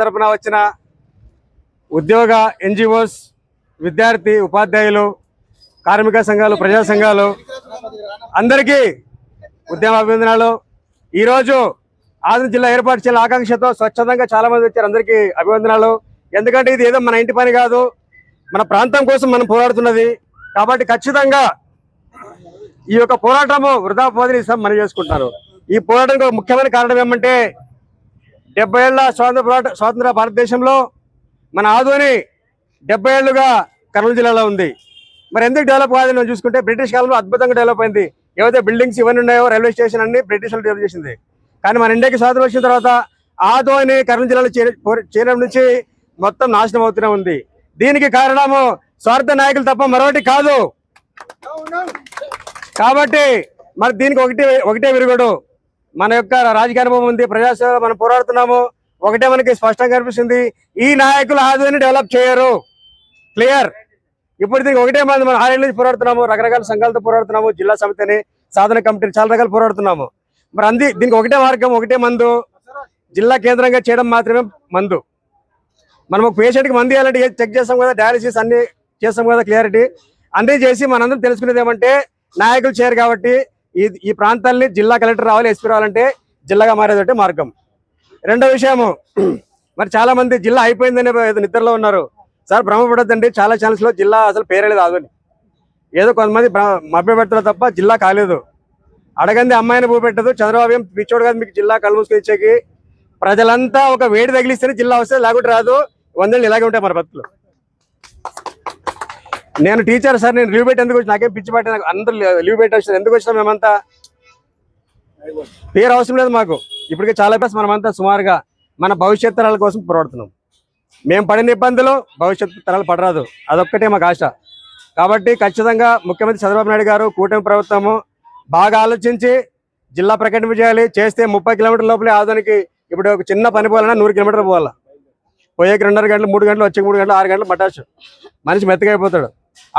తరఫున వచ్చిన ఉద్యోగ ఎన్జిఓస్ విద్యార్థి ఉపాధ్యాయులు కార్మిక సంఘాలు ప్రజా సంఘాలు అందరికీ ఉద్యమ అభినందనాలు ఈరోజు ఆంధ్ర జిల్లా ఏర్పాటు చేసిన ఆకాంక్షతో స్వచ్ఛందంగా చాలా మంది వచ్చారు. అందరికీ అభివందనాలు. ఎందుకంటే ఇది ఏదో మన ఇంటి పని కాదు. మన ప్రాంతం కోసం మనం పోరాడుతున్నది. కాబట్టి ఖచ్చితంగా ఈ యొక్క పోరాటము వృధా పోదని మనం చేసుకుంటున్నారు. ఈ పోరాటానికి ముఖ్యమైన కారణం ఏమంటే డెబ్బై ఏళ్ళ స్వాతంత్ర పోరాట స్వాతంత్ర భారతదేశంలో మన ఆదోని డెబ్బై ఏళ్ళుగా కర్నూలు జిల్లాలో ఉంది. మరి ఎందుకు డెవలప్ కాదని మనం చూసుకుంటే బ్రిటిష్ కాలంలో అద్భుతంగా డెవలప్ అయింది. ఏవైతే బిల్డింగ్స్ ఇవన్నీ ఉన్నాయో రైల్వే స్టేషన్ అన్ని బ్రిటిష్ వాళ్ళు డెవలప్ చేసింది. కానీ మన ఇండియాకి స్వాతంత్రం వచ్చిన తర్వాత ఆదోని కర్నూలు జిల్లాలో చేరడం నుంచి మొత్తం నాశనం అవుతూనే ఉంది. దీనికి కారణము స్వార్థ నాయకులు తప్ప మరొకటి కాదు. కాబట్టి మరి దీనికి ఒకటి ఒకటే విరుగుడు. మన యొక్క రాజకీయ అనుభవం ఉంది ప్రజాసేవ మనం పోరాడుతున్నాము. ఒకటే మనకి స్పష్టంగా కనిపిస్తుంది ఈ నాయకులు ఆదోని డెవలప్ చేయరు. క్లియర్ ఇప్పుడు దీనికి ఒకటే మంది మనం ఆరేళ్ళ నుంచి పోరాడుతున్నాము రకరకాల సంఘాలతో పోరాడుతున్నాము జిల్లా సమితిని సాధన కమిటీని చాలా రకాలు పోరాడుతున్నాము. మరి అంది దీనికి ఒకటే మార్గం ఒకటే మందు. జిల్లా కేంద్రంగా చేయడం మాత్రమే మందు. మనం ఒక పేషెంట్కి మందు ఇవ్వాలంటే చెక్ చేస్తాం కదా డయాలసిస్ అన్ని చేస్తాం కదా క్లియారిటీ అన్నీ చేసి మనందరం తెలుసుకునేది ఏమంటే నాయకులు చేయరు కాబట్టి ఈ ఈ ప్రాంతాల్ని జిల్లా కలెక్టర్ రావాలి ఎస్పీ రావాలంటే జిల్లాగా మారేదంటే మార్గం. రెండో విషయము మరి చాలా మంది జిల్లా అయిపోయిందనే నిద్రలో ఉన్నారు. సార్ భ్రమపడద్దండి చాలా ఛానల్స్లో జిల్లా అసలు పేరేలేదు ఆదని ఏదో కొంతమంది మభ్య పెడతారు తప్ప జిల్లా కాలేదు. అడగంది అమ్మాయిని భూ పెట్టదు చంద్రబాబు ఏం పిచ్చోడు కాదు మీకు జిల్లా కళ్ళు ఇచ్చేకి. ప్రజలంతా ఒక వేడి తగిలిస్తేనే జిల్లా వస్తే లేకుంటే రాదు. వందేళ్ళు ఇలాగే ఉంటాయి మన బతులు నేను టీచర్ సార్ నేను లీవ్ పెట్టి ఎందుకు వచ్చి నాకేం పిచ్చి పట్టి నాకు అందరూ లీవ్ పెట్టి వచ్చిన. ఎందుకు వచ్చినా మేమంతా? పేరు అవసరం లేదు మాకు. ఇప్పటికే చాలా ప్లస్ మనమంతా సుమారుగా మన భవిష్యత్ తరాల కోసం పోరాడుతున్నాం. మేము పడిన ఇబ్బందులు భవిష్యత్తు తరాలు పడరాదు. అదొక్కటే మాకు ఆశ. కాబట్టి ఖచ్చితంగా ముఖ్యమంత్రి చంద్రబాబు నాయుడు గారు కూటమి ప్రభుత్వము బాగా ఆలోచించి జిల్లా ప్రకటన చేయాలి చేస్తే ముప్పై కిలోమీటర్ల లోపలే ఆదానికి ఇప్పుడు ఒక చిన్న పని పోవాలన్నా నూరు కిలోమీటర్లు పోవాలా? పోయేకి రెండున్నర గంటలు మూడు గంటలు వచ్చే మూడు గంటలు ఆరు గంటలు మటాసు మనిషి మెత్తగైపోతాడు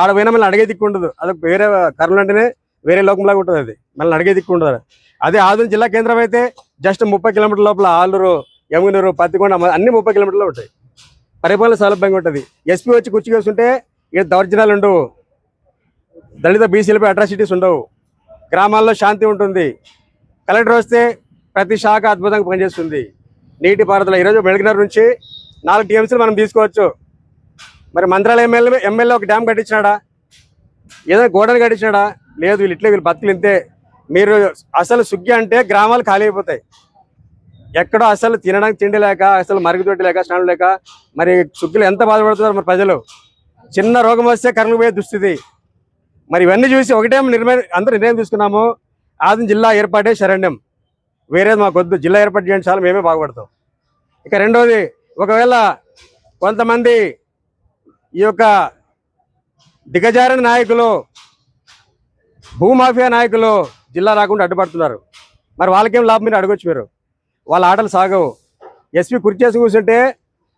ఆడ పోయినా మళ్ళీ అడిగే దిక్కు ఉండదు. అది వేరే కర్నూలు అంటేనే వేరే లోకంలాగా ఉంటుంది అది. మళ్ళీ అడిగే దిక్కు ఉండదు. అదే ఆదూరు జిల్లా కేంద్రం అయితే జస్ట్ ముప్పై కిలోమీటర్ల లోపల ఆలూరు యమునూరు పత్తికొండ అన్ని ముప్పై కిలోమీటర్లు ఉంటాయి. పరిపాలన సౌలభ్యంగా ఉంటుంది. ఎస్పీ వచ్చి కూర్చు వేసుకుంటే ఏ దౌర్జన్యాలు ఉండవు. దళిత బీసీలపై అట్రాసిటీస్ ఉండవు. గ్రామాల్లో శాంతి ఉంటుంది. కలెక్టర్ వస్తే ప్రతి శాఖ అద్భుతంగా పనిచేస్తుంది. నీటి పారుదల ఈరోజు మెడగినర్ నుంచి నాలుగు టీఎంసీలు మనం తీసుకోవచ్చు. మరి మంత్రాల ఎమ్మెల్యే ఎమ్మెల్యే ఒక డ్యామ్ కట్టించినాడా? ఏదో గోడలు కట్టించినాడా? లేదు వీళ్ళు ఇట్లే వీళ్ళు బతుకులు ఇంతే. మీరు అసలు సుగ్గి అంటే గ్రామాలు ఖాళీ అయిపోతాయి. ఎక్కడో అసలు తినడానికి తిండి లేక అసలు మరుగుదొడ్డి లేక స్నానం లేక మరి సుగ్గులు ఎంత బాధపడుతున్నారు మరి ప్రజలు? చిన్న రోగం వస్తే కర్నూలు పోయే దుస్థితి. మరి ఇవన్నీ చూసి ఒకటే నిర్ణయం అందరూ నిర్ణయం తీసుకున్నాము. ఆది జిల్లా ఏర్పాటే శరణ్యం. వేరేది మాకు వద్దు. జిల్లా ఏర్పాటు చేయండి చాలా మేమే బాగుపడతాం. ఇక రెండోది ఒకవేళ కొంతమంది ఈ యొక్క దిగజారిన నాయకులు భూమాఫియా నాయకులు జిల్లా రాకుండా అడ్డుపడుతున్నారు. మరి వాళ్ళకేం లాభం మీరు అడగొచ్చు మీరు? వాళ్ళ ఆటలు సాగవు. ఎస్పీ కుర్చీ చేసి కూర్చుంటే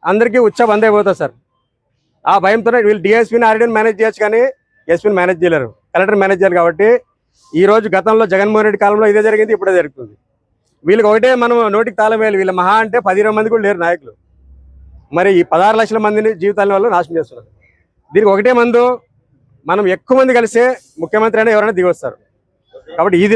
అందరికీ ఉచ్చ బంద్ అయిపోతుంది సార్. ఆ భయంతోనే వీళ్ళు డిఎస్పీని ఆర్డీని మేనేజ్ చేయొచ్చు కానీ ఎస్పీని మేనేజ్ చేయలేరు. కలెక్టర్ మేనేజ్ చేయాలి కాబట్టి ఈ రోజు గతంలో జగన్మోహన్ రెడ్డి కాలంలో ఇదే జరిగింది ఇప్పుడే జరుగుతుంది. వీళ్ళకి ఒకటే మనం నోటికి తాళం వేయాలి. వీళ్ళ మహా అంటే పది ఇరవై మంది కూడా లేరు నాయకులు. మరి ఈ పదహారు లక్షల మందిని జీవితాల వల్ల నాశనం చేస్తున్నారు. దీనికి ఒకటే మందు మనం ఎక్కువ మంది కలిసే ముఖ్యమంత్రి అయినా ఎవరైనా దిగొస్తారు కాబట్టి ఇది